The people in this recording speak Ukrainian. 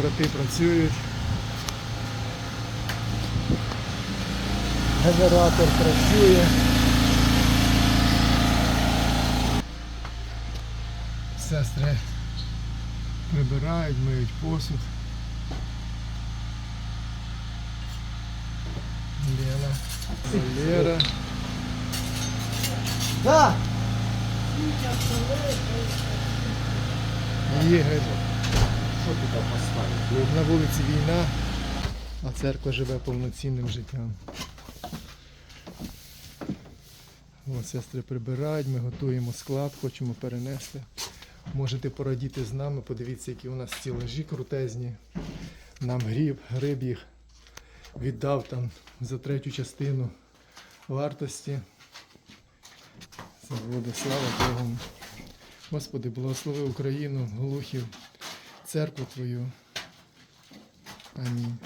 Брати працюють. Генератор працює. Сестри прибирають, миють посуд. Лена. Лера. Да. Ігор. Що туди поставити? На вулиці війна, а церква живе повноцінним життям. О, сестри прибирають, ми готуємо склад, хочемо перенести. Можете порадіти з нами, подивіться, які у нас стілажі крутезні. Нам гріб, гриб їх віддав там за третю частину вартості. Це слава Богу. Господи, благослови Україну, глухів, церкву Твою. Амінь.